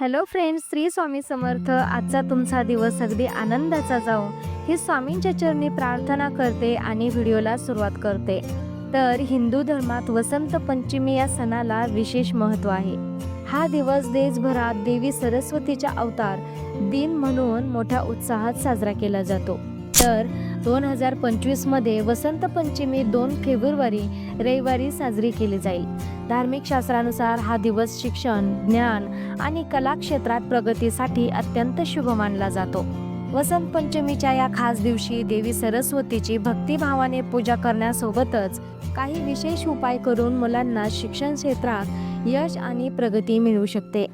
Hello friends Shri Swami Samarth. आजचा तुमचा दिवस अगदी आनंदाचा जाओ ही स्वामींच्या चरणी प्रार्थना करते आणि व्हिडिओला सुरुवात करते. तर हिंदू धर्मात वसंत पंचमी या सणाला विशेष महत्त्व आहे. हा दिवस देशभरात देवी सरस्वतीचा अवतार दिन म्हणून मोठ्या उत्साहात साजरा केला जातो. तर दोन हजार पंचवीसमध्ये वसंत पंचमी दोन फेब्रुवारी रविवारी साजरी केली जाईल. धार्मिक शास्त्रानुसार हा दिवस शिक्षण ज्ञान आणि कला क्षेत्रात प्रगतीसाठी अत्यंत शुभ मानला जातो. वसंत पंचमीच्या या खास दिवशी देवी सरस्वतीची भक्तिभावाने पूजा करण्यासोबतच काही विशेष उपाय करून मुलांना शिक्षण क्षेत्रात यश आणि प्रगती मिळू शकते.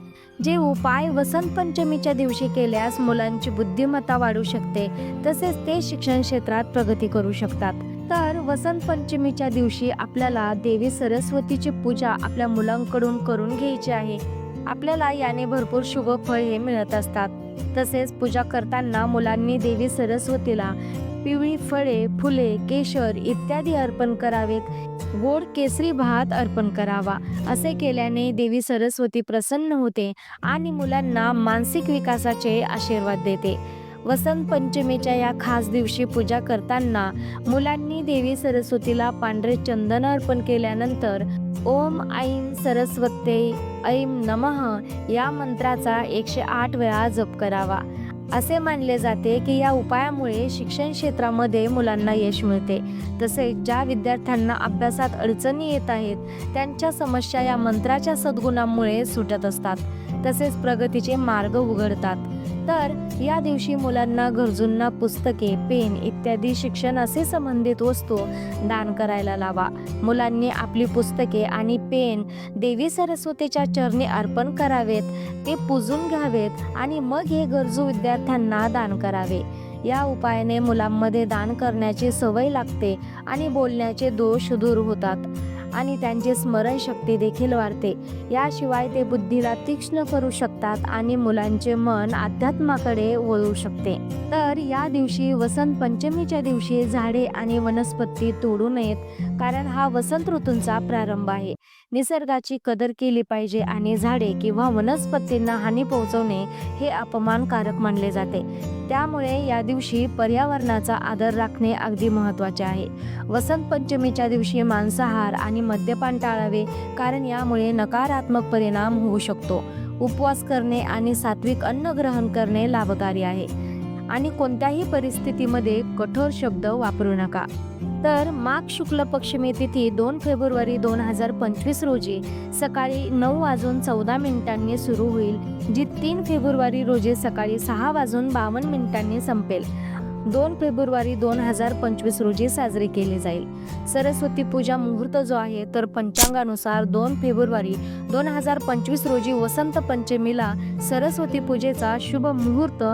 जे उपाय वसंत पंचमीच्या दिवशी केल्यास मुलांची बुद्धिमत्ता वाढू शकते तसेच ते शिक्षण क्षेत्रात प्रगती करू शकतात. तर वसंत पंचमीच्या दिवशी आपल्याला देवी सरस्वतीची पूजा आपल्या मुलांकडून करून घ्यायची आहे. आपल्याला याने भरपूर शुभ फळ हे मिळत असतात. तसेच पूजा करताना मुलांनी देवी सरस्वतीला पिवळी फळे फुले केशर इत्यादी अर्पण करावेत. गोड केसरी भात अर्पण करावा. असे केल्याने देवी सरस्वती प्रसन्न होते आणि मुलांना मानसिक विकासाचे आशीर्वाद देते. वसंत पंचमीच्या या खास दिवशी पूजा करताना मुलांनी देवी सरस्वतीला पांढरे चंदन अर्पण केल्यानंतर ओम ऐं सरस्वते ऐं नमः या मंत्राचा एकशे आठ वेळा जप करावा. असे मानले जाते की या उपायामुळे शिक्षण क्षेत्रामध्ये मुलांना यश मिळते. तसेच ज्या विद्यार्थ्यांना अभ्यासात अडचणी येत आहेत त्यांच्या समस्या या मंत्राच्या सद्गुणांमुळे सुटत असतात. तसेच प्रगतीचे मार्ग उघडतात. तर या दिवशी मुलांना गरजूंना पुस्तके पेन इत्यादी शिक्षणाशी संबंधित वस्तू दान करायला लावा. मुलांनी आपली पुस्तके आणि पेन देवी सरस्वतीच्या चरणी अर्पण करावेत ते पूजून घ्यावेत आणि मग हे गरजू विद्यार्थ्यांना दान करावे. या उपायाने मुलांमध्ये दान करण्याची सवय लागते आणि बोलण्याचे दोष दूर होतात. आणि त्यांची स्मरणशक्ती देखील वाढते. याशिवाय ते बुद्धीला तीक्ष्ण करू शकतात आणि मुलांचे मन अध्यात्माकडे वळू शकते. तर या दिवशी वसंत पंचमीच्या दिवशी झाडे आणि वनस्पती तोडू नयेत कारण हा वसंत ऋतूंचा प्रारंभ आहे. निसर्गाची कदर केली पाहिजे आणि झाडे किंवा वनस्पतींना हानी पोहोचवणे हे अपमानकारक मानले जाते. त्यामुळे या दिवशी पर्यावरणाचा आदर राखणे अगदी महत्त्वाचे आहे. वसंत पंचमीच्या दिवशी मांसाहार आणि मद्यपान टाळावे कारण यामुळे नकारात्मक परिणाम होऊ शकतो. उपवास करणे आणि सात्विक अन्न ग्रहण करणे लाभकारी आहे. आणि कोणत्याही परिस्थितीमध्ये कठोर शब्द वापरू नका. तर माघ शुक्ल पक्षमी तिथी दोन फेब्रुवारी दोन हजार पंचवीस रोजी सकाळी नऊ वाजून चौदा मिनिटांनी सुरू होईल जी तीन फेब्रुवारी रोजी सकाळी सहा वाजून बावन्न मिनिटांनी संपेल. दोन फेब्रुवारी दोन हजार पंचवीस रोजी साजरी केली जाईल. सरस्वती पूजा मुहूर्त जो आहे तर पंचांगानुसार दोन फेब्रुवारी दोन हजार पंचवीस रोजी वसंत पंचमीला सरस्वती पूजेचा शुभ मुहूर्त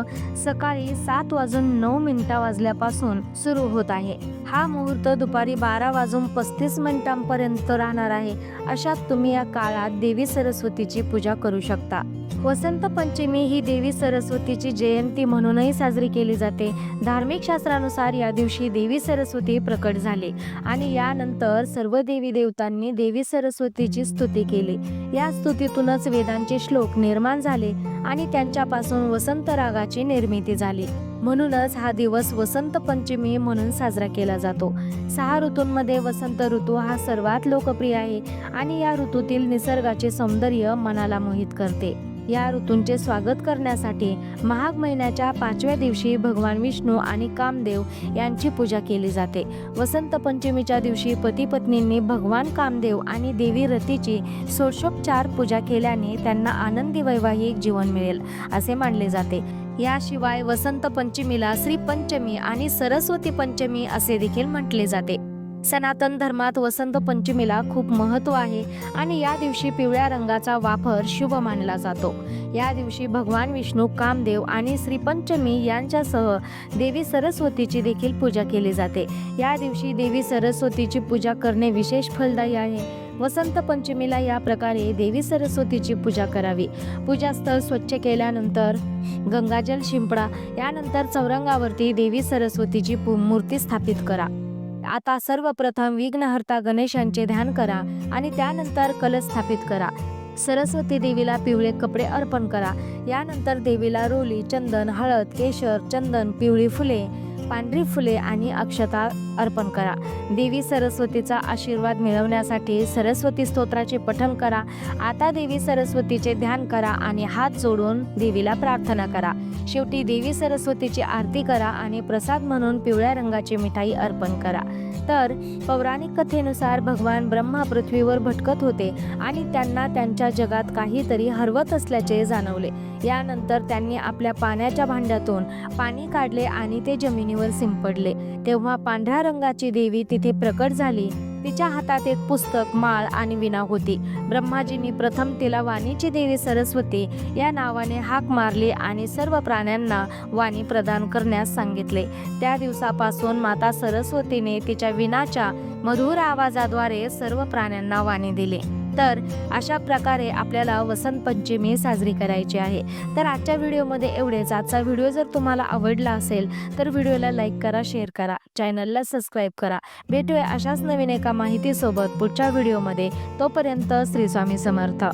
सकाळी सात वाजून नऊ मिनिटा वाजल्यापासून सुरू होत आहे. हा मुहूर्त दुपारी बारा वाजून पस्तीस मिनिटांपर्यंत राहणार आहे. अशात तुम्ही या काळात देवी सरस्वतीची पूजा करू शकता. वसंत पंचमी ही देवी सरस्वतीची जयंती म्हणूनही साजरी केली जाते. धार्मिक शास्त्रानुसार या दिवशी देवी सरस्वती प्रकट झाली आणि यानंतर सर्व देवी देवतांनी देवी सरस्वतीची स्तुती केली. या स्तुतीतूनच वेदांचे श्लोक निर्माण झाले आणि त्यांच्यापासून वसंत रागाची निर्मिती झाली. म्हणूनच हा दिवस वसंत पंचमी म्हणून साजरा केला जातो. सहा ऋतूंमध्ये वसंत ऋतू हा सर्वात लोकप्रिय आहे आणि या ऋतूतील निसर्गाचे सौंदर्य मनाला मोहित करते. या ऋतूंचे स्वागत करण्यासाठी महाग महिन्याच्या पाचव्या दिवशी भगवान विष्णू आणि कामदेव यांची पूजा केली जाते. वसंत पंचमीच्या दिवशी पती पत्नींनी भगवान कामदेव आणि देवी रतीची सोशोपचार पूजा केल्याने त्यांना आनंदी वैवाहिक जीवन मिळेल असे मानले जाते. याशिवाय वसंत पंचमीला श्री पंचमी आणि सरस्वती पंचमी असे देखील म्हटले जाते. सनातन धर्मात वसंत पंचमीला खूप महत्त्व आहे आणि या दिवशी पिवळ्या रंगाचा वापर शुभ मानला जातो. या दिवशी भगवान विष्णू कामदेव आणि श्रीपंचमी यांच्यासह देवी सरस्वतीची देखील पूजा केली जाते. या दिवशी देवी सरस्वतीची पूजा करणे विशेष फलदायी आहे. वसंत पंचमीला या प्रकारे देवी सरस्वतीची पूजा करावी. पूजास्थळ स्वच्छ केल्यानंतर गंगाजल शिंपडा यानंतर चौरंगावरती देवी सरस्वतीची पु- मूर्ती स्थापित करा. आता सर्वप्रथम विघ्नहर्ता गणेशांचे ध्यान करा आणि त्यानंतर कलश स्थापित करा. सरस्वती देवीला पिवळे कपडे अर्पण करा. यानंतर देवीला रोली चंदन हळद केशर चंदन पिवळी फुले पांढरी फुले आणि अक्षता अर्पण करा. देवी सरस्वतीचा आशीर्वाद मिळवण्यासाठी सरस्वती स्तोत्राचे पठण करा. आता देवी सरस्वतीचे ध्यान करा आणि हात जोडून देवीला प्रार्थना करा. शेवटी देवी सरस्वतीची आरती करा आणि प्रसाद म्हणून पिवळ्या रंगाची मिठाई अर्पण करा. तर पौराणिक कथेनुसार भगवान ब्रह्मा पृथ्वीवर भटकत होते आणि त्यांना त्यांच्या जगात काहीतरी हरवत असल्याचे जाणवले. यानंतर त्यांनी आपल्या पाण्याच्या भांड्यातून पाणी काढले आणि ते जमिनीवर शिंपडले. तेव्हा पांढऱ्या रंगाची देवी तिथे प्रकट झाली. तिच्या हातात एक पुस्तक माळ आणि विना होती. ब्रह्माजींनी प्रथम तिला वाणीची देवी सरस्वती या नावाने हाक मारली आणि सर्व प्राण्यांना वाणी प्रदान करण्यास सांगितले. त्या दिवसापासून माता सरस्वतीने तिच्या विनाच्या मधुर आवाजाद्वारे सर्व प्राण्यांना वाणी दिली. तर अशा प्रकारे आपल्याला वसंत पंचमी साजरी करायची आहे. तर आजच्या व्हिडिओमध्ये एवढेच. आजचा व्हिडिओ जर तुम्हाला आवडला असेल तर व्हिडिओला लाईक करा शेअर करा चॅनलला सबस्क्राईब करा. भेटूया अशाच नवीन एका माहितीसोबत पुढच्या व्हिडिओमध्ये. तोपर्यंत श्री स्वामी समर्थ.